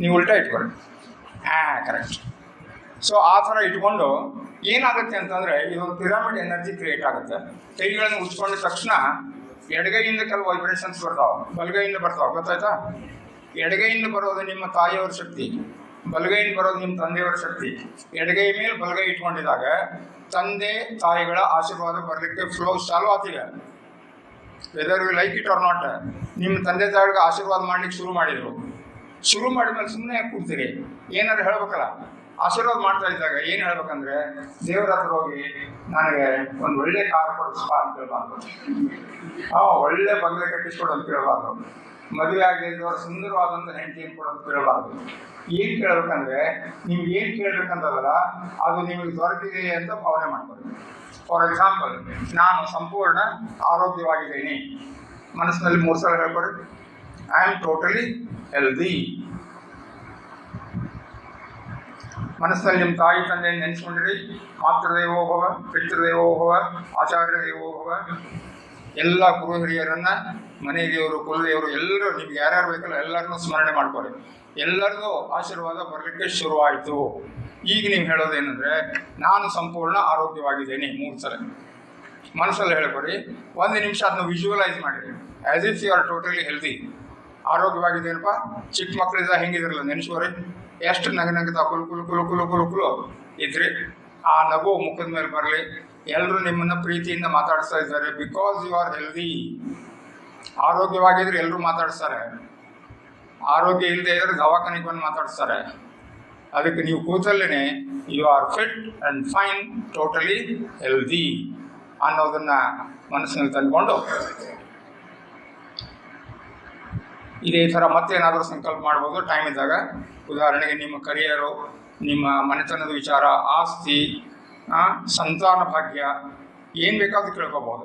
ನೀವು ಉಲ್ಟಾ ಇಟ್ಕೊಳ್ಳಿ. ಹಾಂ ಕರೆಕ್ಟ್ ಸೊ ಆ ಥರ ಇಟ್ಕೊಂಡು ಏನಾಗುತ್ತೆ ಅಂತಂದರೆ ಇವಾಗ ಪಿರಾಮಿಡ್ ಎನರ್ಜಿ ಕ್ರಿಯೇಟ್ ಆಗುತ್ತೆ. ಕೈಗಳನ್ನು ಉಚ್ಕೊಂಡ ತಕ್ಷಣ ಎಡಗೈಯಿಂದ ಕೆಲವು ವೈಬ್ರೇಷನ್ಸ್ ಬರ್ತಾವೆ, ಬಲಗೈಯಿಂದ ಬರ್ತಾವೆ, ಗೊತ್ತಾಯ್ತಾ? ಎಡಗೈಯಿಂದ ಬರೋದು ನಿಮ್ಮ ತಾಯಿಯವರ ಶಕ್ತಿ, ಬಲಗೈಯಿಂದ ಬರೋದು ನಿಮ್ಮ ತಂದೆಯವರ ಶಕ್ತಿ. ಎಡಗೈ ಮೇಲೆ ಬಲಗೈ ಇಟ್ಕೊಂಡಿದಾಗ ತಂದೆ, ತಾಯಿಗಳ ಆಶೀರ್ವಾದ ಬರಲಿಕ್ಕೆ ಫ್ಲೋ ಚಾಲು ಆತೀಗ whether you like it or not ನಿಮ್ಮ ತಂದೆ, ತಾಯಿಗಳಿಗೆ ಆಶೀರ್ವಾದ ಮಾಡ್ಲಿಕ್ಕೆ ಶುರು ಮಾಡಿದ್ರು. ಶುರು ಮಾಡಿದ್ಮೇಲೆ ಸುಮ್ಮನೆ ಕೂಡ್ತೀರಿ ಏನಾದ್ರು ಹೇಳ್ಬೇಕಲ್ಲ? ಆಶೀರ್ವಾದ ಮಾಡ್ತಾ ಇದ್ದಾಗ ಏನು ಹೇಳ್ಬೇಕಂದ್ರೆ, ದೇವರ ಹತ್ರ ಹೋಗಿ ನನಗೆ ಒಂದು ಒಳ್ಳೆ ಕಾರ್ ಕೊಡಿಸ್ಪ ಅಂತ ಕೇಳಬಾರ್ದು. ಆ ಒಳ್ಳೆ ಬಂಗಲೆ ಕಟ್ಟಿಸ್ಕೊಡು ಅಂತ ಕೇಳಬಾರ್ದು. ಮದುವೆ ಆಗಿದ್ದವ್ರು ಸುಂದರವಾದಂತ ಹೆಂಡತಿ ಕೊಡು ಅಂತ ಕೇಳಬಾರ್ದು. ಏನ್ ಕೇಳ್ಬೇಕಂದ್ರೆ, ನಿಮ್ಗೆ ಏನು ಕೇಳ್ಬೇಕಂತದಲ್ಲ, ಅದು ನಿಮಗೆ ದೊರಕಿದೆ ಅಂತ ಭಾವನೆ ಮಾಡ್ಕೊಳ್ಳಿ. ಫಾರ್ ಎಕ್ಸಾಂಪಲ್ ನಾನು ಸಂಪೂರ್ಣ ಆರೋಗ್ಯವಾಗಿದ್ದೀನಿ. ಮನಸ್ಸಿನಲ್ಲಿ ಮೂರು ಸಲ ಹೇಳ್ಕೊಡಿ. ಐ ಆಮ್ ಟೋಟಲಿ ಹೆಲ್ದಿ ಮನಸ್ಸಿನಲ್ಲಿ ನಿಮ್ಮ ತಾಯಿ ತಂದೆ ನೆನೆಸ್ಕೊಂಡಿರಿ. ಮಾತೃದೇವೋ ಭವ, ಪಿತೃದೇವೋ ಭವ ಆಚಾರ್ಯ ದೇವೋ ಭವ. ಎಲ್ಲ ಗುರು ಹಿರಿಯರನ್ನ, ಮನೆ ದೇವರು ಕುಲದೇವರು ಎಲ್ಲರೂ ನಿಮ್ಗೆ ಯಾರ್ಯಾರು ಬೇಕಲ್ಲ ಎಲ್ಲರನ್ನೂ ಸ್ಮರಣೆ ಮಾಡ್ಕೊಳ್ಳಿ. ಎಲ್ಲರಿಗೂ ಆಶೀರ್ವಾದ ಬರಲಿಕ್ಕೆ ಶುರುವಾಯಿತು. ಈಗ ನೀವು ಹೇಳೋದೇನೆಂದರೆ, ನಾನು ಸಂಪೂರ್ಣ ಆರೋಗ್ಯವಾಗಿದ್ದೇನೆ ಮೂರು ಸಲ. ಮನಸ್ಸಲ್ಲಿ ಹೇಳ್ಕೊಡಿ, ಒಂದು ನಿಮಿಷ ಅದನ್ನು ವಿಜುವಲೈಸ್ ಮಾಡಿರಿ. As if you are totally healthy ಆರೋಗ್ಯವಾಗಿದ್ದೇನಪ್ಪ ಚಿಕ್ಕ ಮಕ್ಕಳಿಂದ ಹೆಂಗಿದ್ರಲ್ಲ ನೆನೆಸೋರಿ ಎಷ್ಟು ನಗ ನಗದ ಕುಲು ಕುಲು ಕುಲು ಕುಲು ಕುಲು ಕುಲು ಇದ್ರಿ. ಆ ನಗು ಮುಖದ ಮೇಲೆ ಬರಲಿ. ಎಲ್ಲರೂ ನಿಮ್ಮನ್ನು ಪ್ರೀತಿಯಿಂದ ಮಾತಾಡಿಸ್ತಾ ಇದ್ದಾರೆ. ಬಿಕಾಸ್ ಯು ಆರ್ ಹೆಲ್ದಿ ಆರೋಗ್ಯವಾಗಿದ್ರೆ ಎಲ್ಲರೂ ಮಾತಾಡಿಸ್ತಾರೆ. ಆರೋಗ್ಯ ಇಲ್ಲದೆ ಇದ್ರೆ ದವಾಖಾನೆಗೆ ಬಂದು ಮಾತಾಡಿಸ್ತಾರೆ. ಅದಕ್ಕೆ ನೀವು ಕೂತಲ್ಲೇ you are fit and fine totally healthy ಅನ್ನೋದನ್ನು ಮನಸ್ಸಿನಲ್ಲಿ ತಂದ್ಕೊಂಡು ಇದೇ ಥರ ಮತ್ತೇನಾದರೂ ಸಂಕಲ್ಪ ಮಾಡ್ಬೋದು ಟೈಮ್ ಇದ್ದಾಗ. ಉದಾಹರಣೆಗೆ ನಿಮ್ಮ ಕರಿಯರು ನಿಮ್ಮ ಮನೆತನದ ವಿಚಾರ, ಆಸ್ತಿ ಸಂತಾನ ಭಾಗ್ಯ, ಏನು ಬೇಕಾದ್ರೂ ಕೇಳ್ಕೊಬೋದು.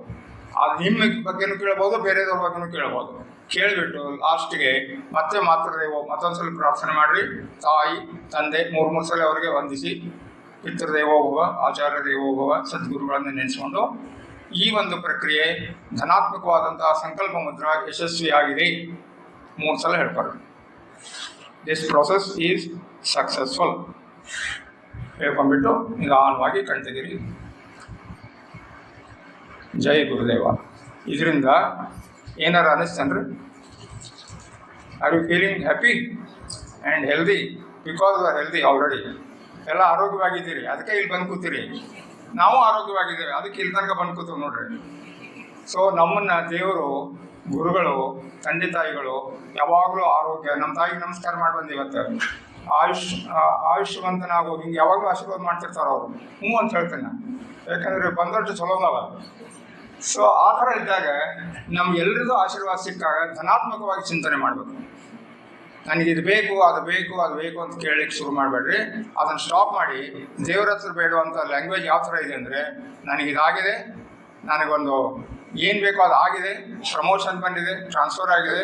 ಅದು ನಿಮ್ಮ ಬಗ್ಗೆನೂ ಕೇಳ್ಬೋದು, ಬೇರೆದವ್ರ ಬಗ್ಗೆನೂ ಕೇಳ್ಬೋದು. ಕೇಳಿಬಿಟ್ಟು ಲಾಸ್ಟ್ಗೆ ಮತ್ತೆ ಮಾತೃದೇವೋ ಮತ್ತೊಂದ್ಸಲ ಪ್ರಾರ್ಥನೆ ಮಾಡಿರಿ. ತಾಯಿ, ತಂದೆ, ಮೂರು ಮೂರು ಸಲ ಅವರಿಗೆ ವಂದಿಸಿ ಪಿತೃದೇವೋಭವ ಆಚಾರ್ಯ ದೇವೋಭವ ಸದ್ಗುರುಗಳನ್ನು ನೆನೆಸ್ಕೊಂಡು ಈ ಒಂದು ಪ್ರಕ್ರಿಯೆ ಧನಾತ್ಮಕವಾದಂತಹ ಸಂಕಲ್ಪ ಮುದ್ರ ಯಶಸ್ವಿಯಾಗಿದೆ. ಮೂರು ಸಲ ಹೇಳ್ಕೊಳ್ಳಿ ದಿಸ್ ಪ್ರೊಸೆಸ್ ಈಸ್ ಸಕ್ಸಸ್ಫುಲ್ ಹೇಳ್ಕೊಂಡ್ಬಿಟ್ಟು ನಿಧಾನವಾಗಿ ಕಣ್ತಿದ್ದೀರಿ ಜೈ ಗುರುದೇವ. ಇದರಿಂದ ಏನಾರು ಅನಿಸ್ತನ್ರಿ are you feeling happy and healthy because are healthy already ಎಲ್ಲ ಆರೋಗ್ಯವಾಗಿದ್ದೀರಿ. ಅದಕ್ಕೆ ಇಲ್ಲಿ ಬಂದು ಕೂತೀರಿ. ನಾವು ಆರೋಗ್ಯವಾಗಿದ್ದೀವಿ. ಅದಕ್ಕೆ ಇಲ್ಲಿ ತನಕ ಬಂದು ಕೂತೀವಿ ನೋಡ್ರಿ. ಸೊ ನಮ್ಮನ್ನು ದೇವರು ಗುರುಗಳು, ತಂದೆ ತಾಯಿಗಳು, ಯಾವಾಗಲೂ ಆರೋಗ್ಯ. ನಮ್ಮ ತಾಯಿಗೆ ನಮಸ್ಕಾರ ಮಾಡಿ ಬಂದು ಇವತ್ತು. ಆಯುಷ್ ಆಯುಷ್ಯವಂತನಾಗೋ, ಹಿಂಗೆ ಯಾವಾಗಲೂ ಆಶೀರ್ವಾದ ಮಾಡ್ತಿರ್ತಾರೆ ಅವರು. ಹ್ಞೂ ಅಂತ ಹೇಳ್ತೇನೆ. ಯಾಕಂದ್ರೆ ಬಂದಷ್ಟು ಚಲೋ ಅದಾವ. ಸೊ ಆ ಥರ ಇದ್ದಾಗ ನಮ್ಗೆಲ್ಲರಿಗೂ ಆಶೀರ್ವಾದ ಸಿಕ್ಕಾಗ ಧನಾತ್ಮಕವಾಗಿ ಚಿಂತನೆ ಮಾಡಬೇಕು. ನನಗೆ ಇದು ಬೇಕು, ಅದು ಬೇಕು ಅದು ಬೇಕು ಅಂತ ಕೇಳಲಿಕ್ಕೆ ಶುರು ಮಾಡಬೇಡ್ರಿ. ಅದನ್ನು ಸ್ಟಾಪ್ ಮಾಡಿ, ದೇವರ ಹತ್ರ ಬೇಡುವಂಥ ಲ್ಯಾಂಗ್ವೇಜ್ ಯಾವ ಥರ ಇದೆ ಅಂದರೆ ನನಗಿದಾಗಿದೆ ನನಗೊಂದು ಏನು ಬೇಕೋ ಅದು ಆಗಿದೆ ಪ್ರಮೋಷನ್ ಬಂದಿದೆ ಟ್ರಾನ್ಸ್ಫರ್ ಆಗಿದೆ,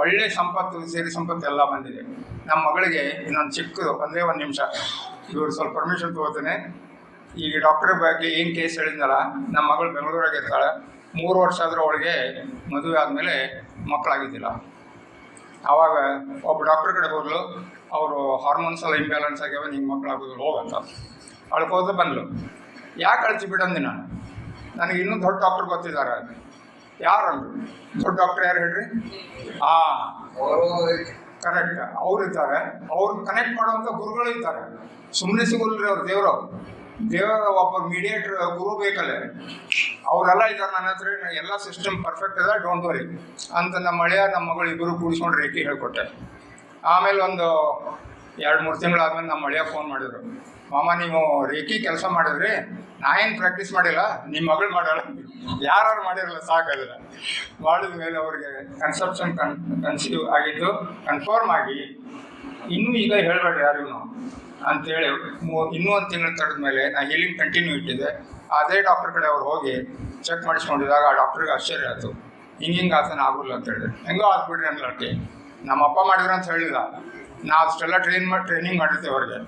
ಒಳ್ಳೆ ಸಂಪತ್ತು, ಸೇರಿ ಸಂಪತ್ತು ಎಲ್ಲ ಬಂದಿದೆ. ನಮ್ಮ ಮಗಳಿಗೆ ಇನ್ನೊಂದು ಚಿಕ್ಕದು, ಒಂದೇ ಒಂದು ನಿಮಿಷ. ಇವರು ಸ್ವಲ್ಪ ಪರ್ಮಿಷನ್ ತಗೋತೇನೆ. ಈಗ ಡಾಕ್ಟರ್ ಬಗ್ಗೆ ಏನು ಕೇಸ್ ಹೇಳಿದ್ನಲ್ಲ ನಮ್ಮ ಮಗಳು ಬೆಂಗಳೂರಾಗೆ ಇರ್ತಾಳೆ. ಮೂರು ವರ್ಷ ಆದರೂ ಅವಳಿಗೆ ಮದುವೆ ಆದಮೇಲೆ ಮಕ್ಕಳಾಗಿದ್ದಿಲ್ಲ. ಆವಾಗ ಒಬ್ಬ ಡಾಕ್ಟರ್ ಕಡೆ ಹೋದ್ಲು, ಅವರು ಹಾರ್ಮೋನ್ಸ್ ಎಲ್ಲ ಇಂಬ್ಯಾಲೆನ್ಸ್ ಆಗ್ಯಾವ ನಿಂಗೆ ಮಕ್ಕಳಾಗೋದಿಲ್ಲ ಹೋಗಂತ. ಅವಳಿಗೆ ಹೋದ ಬಂದ್ಲು. ಯಾಕೆ ಕಳಿಸಿ ಬಿಡಂದಿ ನಾನು? ನನಗೆ ಇನ್ನೂ ದೊಡ್ಡ ಡಾಕ್ಟರ್ ಗೊತ್ತಿದ್ದಾರೆ ಯಾರು ದೊಡ್ಡ ಡಾಕ್ಟರ್ ಯಾರು ಹೇಳ್ರಿ? ಹಾಂ ಕರೆಕ್ಟ್ ಅವ್ರು ಇದ್ದಾರೆ. ಅವ್ರನ್ನ ಕನೆಕ್ಟ್ ಮಾಡುವಂಥ ಗುರುಗಳು ಇದ್ದಾರೆ. ಸುಮ್ಮನೆ ಸಿಗೋಲ್ರಿ ಅವ್ರು, ದೇವರು. ದೇವರ ಒಬ್ಬ ಮೀಡಿಯೇಟರ್ ಗುರು ಬೇಕಲ್ಲ. ಅವರೆಲ್ಲ ಇದ್ದಾರೆ ನನ್ನ ಹತ್ರ. ಎಲ್ಲ ಸಿಸ್ಟಮ್ ಪರ್ಫೆಕ್ಟ್ ಅದ ಡೋಂಟ್ ವರಿ ಅಂತ ನಮ್ಮ ಮಳೆಯ ನಮ್ಮ ಮಗಳು ಇಬ್ಬರು ಕೂಡಿಸ್ಕೊಂಡು ರೇಖೆ ಹೇಳ್ಕೊಟ್ಟೆ. ಆಮೇಲೆ ಒಂದು ಎರಡು ಮೂರು ತಿಂಗಳಾದ್ಮೇಲೆ ನಮ್ಮ ಮಳೆಯ ಫೋನ್ ಮಾಡಿದ್ರು. ಮಾಮ, ನೀವು ರೇಖಿ ಕೆಲಸ ಮಾಡಿದ್ರಿ? ನಾ ಪ್ರಾಕ್ಟೀಸ್ ಮಾಡಿಲ್ಲ? ನಿಮ್ಮ ಮಗಳು ಮಾಡಲ್ಲ. ಯಾರು ಮಾಡಿರಲ್ಲ ಸಾಕಾಗಲ್ಲ ಮಾಡಿದ ಮೇಲೆ ಅವ್ರಿಗೆ ಕನ್ಸೆಪ್ಷನ್ ಕನ್ ಕನ್ಸೀವ್ ಆಗಿದ್ದು ಕನ್ಫರ್ಮ್ ಆಗಿ ಇನ್ನೂ ಈಗ ಹೇಳಬೇಡ್ರಿ ಯಾರಿಗೂ. ಅಂತೇಳಿ ಮೂ, ಇನ್ನೂ ಒಂದು ತಿಂಗಳು ತಡೆದ ಮೇಲೆ ನಾ ಹೀಲಿಂಗ್ ಕಂಟಿನ್ಯೂ ಇಟ್ಟಿದ್ದೆ ಅದೇ ಡಾಕ್ಟರ್ ಕಡೆ ಅವ್ರು ಹೋಗಿ ಚೆಕ್ ಮಾಡಿಸ್ಕೊಂಡಿದ್ದಾಗ ಆ ಡಾಕ್ಟ್ರಿಗೆ ಆಶ್ಚರ್ಯ ಆಯಿತು. ಹಿಂಗೆ ಹಿಂಗೆ ಆಸನ ಆಗೋಲ್ಲ ಅಂತ ಹೇಳಿದ್ರು ಹೆಂಗೋ ಆಗ್ಬಿಡ್ರಿ ಅಂದ್ರೆ ನಮ್ಮ ಅಪ್ಪ ಮಾಡಿದ್ರು ಅಂತ ಹೇಳಿಲ್ಲ. ನಾವು ಅಷ್ಟೆಲ್ಲ ಟ್ರೈನ್ ಮಾಡಿ ಟ್ರೈನಿಂಗ್ ಮಾಡಿರ್ತೇವೆ ಅವ್ರಿಗೆ.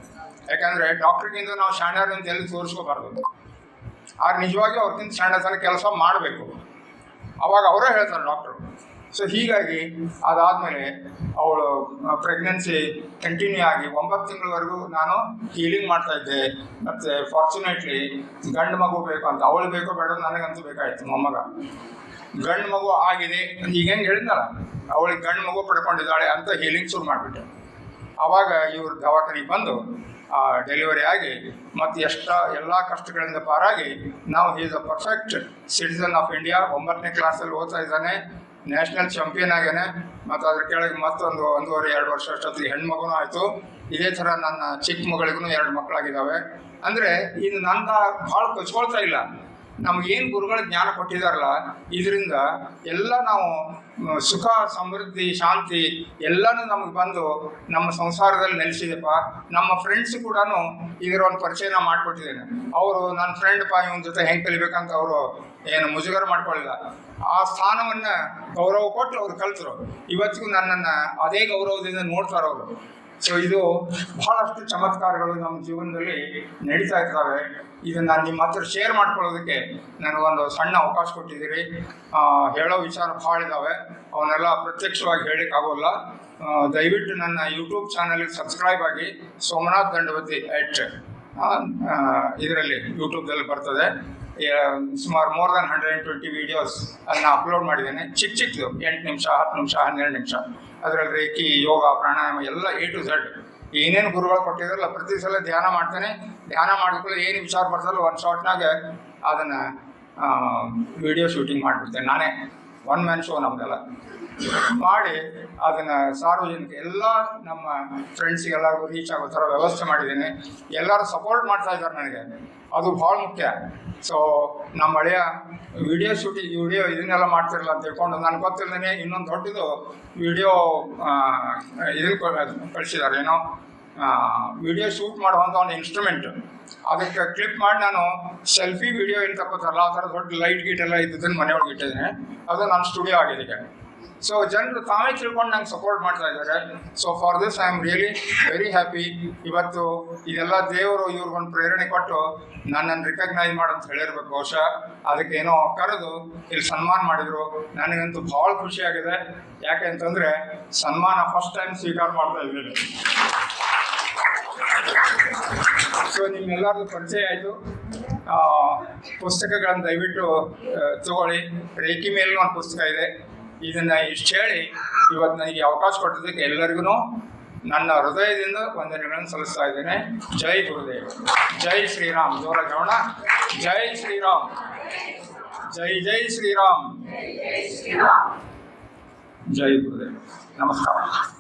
ಯಾಕಂದರೆ ಡಾಕ್ಟ್ರಿಗಿಂತ ನಾವು ಶಾಣ್ಯರು ಅಂತ ಎಲ್ಲಿ ತೋರಿಸ್ಕೋಬಾರ್ದು. ಆದ್ರೆ ನಿಜವಾಗಿ ಅವ್ರಿಗಿಂತ ಶಾಣ್ಯತನ ಕೆಲಸ ಮಾಡಬೇಕು. ಅವಾಗ ಅವರೇ ಹೇಳ್ತಾರೆ ಡಾಕ್ಟ್ರು ಸೊ ಹೀಗಾಗಿ ಅದಾದಮೇಲೆ ಅವಳು ಪ್ರೆಗ್ನೆನ್ಸಿ ಕಂಟಿನ್ಯೂ ಆಗಿ ಒಂಬತ್ತು ತಿಂಗಳವರೆಗೂ ನಾನು ಹೀಲಿಂಗ್ ಮಾಡ್ತಾ ಇದ್ದೆ. ಮತ್ತು ಫಾರ್ಚುನೇಟ್ಲಿ ಗಂಡು ಮಗು ಬೇಕು ಅಂತ. ಅವಳು ಬೇಕೋ ಬೇಡ ನನಗಂತೂ ಬೇಕಾಯಿತು ಮೊಮ್ಮಗ. ಗಂಡು ಮಗು ಆಗಿದೆ. ಈಗ ಹೆಂಗೆ ಹೇಳಿದ್ನಲ್ಲ? ಅವಳಿಗೆ ಗಂಡು ಮಗು ಪಡ್ಕೊಂಡಿದ್ದಾಳೆ ಅಂತ ಹೀಲಿಂಗ್ ಶುರು ಮಾಡಿಬಿಟ್ಟೆ. ಆವಾಗ ಇವರು ದವಾಖಾನೆಗೆ ಬಂದು ಡೆಲಿವರಿ ಆಗಿ, ಮತ್ತು ಎಷ್ಟ ಎಲ್ಲ ಕಷ್ಟಗಳಿಂದ ಪಾರಾಗಿ ನಾವು is a perfect citizen of India ಒಂಬತ್ತನೇ ಕ್ಲಾಸಲ್ಲಿ ಓದ್ತಾ ಇದ್ದಾನೆ ನ್ಯಾಷನಲ್ ಚಾಂಪಿಯನ್ ಆಗ್ಯಾನೆ, ಮತ್ತು ಅದ್ರ ಕೆಳಗೆ ಮತ್ತೊಂದು ಒಂದೂವರೆ, ಎರಡು ವರ್ಷ ಅಷ್ಟೊತ್ತಿಗೆ ಹೆಣ್ಮಗುನೂ ಆಯಿತು. ಇದೇ ಥರ ನನ್ನ ಚಿಕ್ಕ ಮಗಳಿಗೂ ಎರಡು ಮಕ್ಕಳಾಗಿದ್ದಾವೆ ಅಂದರೆ ಇದು ನನ್ನ ಭಾಳ ಕೊಚ್ಕೊಳ್ತಾ ಇಲ್ಲ. ನಮಗೇನು ಗುರುಗಳ ಜ್ಞಾನ ಕೊಟ್ಟಿದಾರಲ್ಲ, ಇದರಿಂದ ಎಲ್ಲ ನಾವು ಸುಖ, ಸಮೃದ್ಧಿ, ಶಾಂತಿ ಎಲ್ಲನೂ ನಮಗೆ ಬಂದು ನಮ್ಮ ಸಂಸಾರದಲ್ಲಿ ನೆಲೆಸಿದೆಪ್ಪ. ನಮ್ಮ ಫ್ರೆಂಡ್ಸ್ ಕೂಡ ಇದರ ಒಂದು ಪರಿಚಯನ ಮಾಡಿಕೊಟ್ಟಿದ್ದೇನೆ. ಅವರು ನನ್ನ ಫ್ರೆಂಡ್ ಪಾ, ಇವನ ಜೊತೆ ಹೆಂಗೆ ಕಲಿಬೇಕಂತ ಅವರು ಏನು ಮುಜುಗರ ಮಾಡ್ಕೊಳ್ಳಿಲ್ಲ ಆ ಸ್ಥಾನವನ್ನು ಗೌರವ ಕೊಟ್ಟು ಅವ್ರು ಕಲಿತರು. ಇವತ್ತಿಗೂ ನನ್ನನ್ನು ಅದೇ ಗೌರವದಿಂದ ನೋಡ್ತಾರೆ ಅವರು. ಸೊ ಇದು ಬಹಳಷ್ಟು ಚಮತ್ಕಾರಗಳು ನಮ್ಮ ಜೀವನದಲ್ಲಿ ನಡೀತಾ ಇರ್ತವೆ. ಇದನ್ನು ನಾನು ನಿಮ್ಮ ಹತ್ರ ಶೇರ್ ಮಾಡ್ಕೊಳ್ಳೋದಕ್ಕೆ ನನಗೊಂದು ಸಣ್ಣ ಅವಕಾಶ ಕೊಟ್ಟಿದ್ದೀರಿ. ಹೇಳೋ ವಿಚಾರ ಭಾಳ ಇದ್ದಾವೆ ಅವನ್ನೆಲ್ಲ ಪ್ರತ್ಯಕ್ಷವಾಗಿ ಹೇಳಲಿಕ್ಕೆ ಆಗೋಲ್ಲ. ದಯವಿಟ್ಟು ನನ್ನ ಯೂಟ್ಯೂಬ್ ಚಾನಲ್ಗೆ ಸಬ್ಸ್ಕ್ರೈಬ್ ಆಗಿ ಸೋಮನಾಥ್ ದಂಡವತಿ ಎಟ್ ಇದರಲ್ಲಿ ಯೂಟ್ಯೂಬ್ದಲ್ಲಿ ಬರ್ತದೆ. ಸುಮಾರು more than hundred and twenty videos ಅನ್ನು ಅಪ್ಲೋಡ್ ಮಾಡಿದ್ದೇನೆ. ಚಿಕ್ಕ ಚಿಕ್ಕದು ಎಂಟು ನಿಮಿಷ, ಹತ್ತು ನಿಮಿಷ, ಹನ್ನೆರಡು ನಿಮಿಷ. ಅದರಲ್ಲಿ ರೇಖಿ, ಯೋಗ, ಪ್ರಾಣಾಯಾಮ ಎಲ್ಲ ಎ ಟು ಝಡ್ ಏನೇನು ಗುರುಗಳು ಕೊಟ್ಟಿದ್ರಲ್ಲ, ಪ್ರತಿ ಸಲ ಧ್ಯಾನ ಮಾಡ್ತೇನೆ. ಧ್ಯಾನ ಮಾಡಿದ್ಕೊಳ್ಳಿ ಏನು ವಿಚಾರ ಬರ್ತದಲ್ಲ ಒಂದು ಶಾರ್ಟ್ನಾಗ ಅದನ್ನು ವಿಡಿಯೋ ಶೂಟಿಂಗ್ ಮಾಡಿಬಿಡ್ತೇನೆ. ನಾನೇ ಒನ್ ಮ್ಯಾನ್ ಶೋ ನಮ್ಮದೆಲ್ಲ ಮಾಡಿ ಅದನ್ನು ಸಾರ್ವಜನಿಕ ಎಲ್ಲ ನಮ್ಮ ಫ್ರೆಂಡ್ಸಿಗೆಲ್ಲರಿಗೂ ರೀಚ್ ಆಗೋ ಥರ ವ್ಯವಸ್ಥೆ ಮಾಡಿದ್ದೀನಿ. ಎಲ್ಲರೂ ಸಪೋರ್ಟ್ ಮಾಡ್ತಾ ಇದ್ದಾರೆ ನನಗೆ. ಅದು ಭಾಳ ಮುಖ್ಯ. ಸೊ ನಮ್ಮ ಹಳೆಯ ವಿಡಿಯೋ ಶೂಟಿಂಗ್ ವಿಡಿಯೋ ಇದನ್ನೆಲ್ಲ ಮಾಡ್ತಿರಲ್ಲ ಅಂತ ತಿಳ್ಕೊಂಡು ನನಗೆ ಗೊತ್ತಿಲ್ಲದೇ ಇನ್ನೊಂದು ದೊಡ್ಡದು ವಿಡಿಯೋ ಇದನ್ನು ಕಳಿಸಿದ್ದಾರೆ. ಏನೋ ವಿಡಿಯೋ ಶೂಟ್ ಮಾಡುವಂಥ ಒಂದು ಇನ್ಸ್ಟ್ರೂಮೆಂಟ್ ಅದಕ್ಕೆ ಕ್ಲಿಪ್ ಮಾಡಿ ನಾನು ಸೆಲ್ಫಿ ವಿಡಿಯೋ ಏನು ತಗೋತಾರಲ್ಲ ಆ ಥರ ದೊಡ್ಡ ಲೈಟ್ ಗೀಟ್ ಎಲ್ಲ ಇದ್ದದನ್ನು ಮನೆಯೊಳಗೆ ಇಟ್ಟಿದ್ದೀನಿ. ಅದು ನನ್ನ ಸ್ಟುಡಿಯೋ ಆಗಿದೆ ಸೊ ಜನರು ತಾವೇ ತಿಳ್ಕೊಂಡು ನಂಗೆ ಸಪೋರ್ಟ್ ಮಾಡ್ತಾ ಇದ್ದಾರೆ. So for this I am really very happy ಇವತ್ತು ಇದೆಲ್ಲ ದೇವರು ಇವ್ರಿಗೊಂದು ಪ್ರೇರಣೆ ಕೊಟ್ಟು ನನ್ನನ್ನು ರಿಕಗ್ನೈಸ್ ಮಾಡಂತ ಹೇಳಿರ್ಬೇಕು. ಬಹುಶಃ ಅದಕ್ಕೇನೋ ಕರೆದು ಇಲ್ಲಿ ಸನ್ಮಾನ ಮಾಡಿದರು. ನನಗಂತೂ ಭಾಳ ಖುಷಿಯಾಗಿದೆ ಯಾಕೆ ಅಂತಂದರೆ ಸನ್ಮಾನ ಫಸ್ಟ್ ಟೈಮ್ ಸ್ವೀಕಾರ ಮಾಡ್ತಾ ಇದ್ದೀನಿ. ಸೊ ನಿಮ್ಮೆಲ್ಲರದು ಪರಿಚಯ ಆಯಿತು. ಪುಸ್ತಕಗಳನ್ನು ದಯವಿಟ್ಟು ತಗೊಳ್ಳಿ. ರೇಖಿ ಮೇಲೂ ಒಂದು ಪುಸ್ತಕ ಇದೆ. ಇದನ್ನು ಇಷ್ಟು ಹೇಳಿ ಇವತ್ತು ನನಗೆ ಅವಕಾಶ ಕೊಟ್ಟಿದ್ದಕ್ಕೆ ಎಲ್ಲರಿಗೂ ನನ್ನ ಹೃದಯದಿಂದ ವಂದನೆಗಳನ್ನು ಸಲ್ಲಿಸ್ತಾ ಇದ್ದೇನೆ. ಜೈ ಗುರುದೇವ್. ಜೈ ಶ್ರೀರಾಮ್. ಜೋರ ಗೌಣ ಜೈ ಶ್ರೀರಾಮ್. ಜೈ ಜೈ ಶ್ರೀರಾಮ್. ಜೈ ಗುರುದೇವ್. ನಮಸ್ಕಾರ.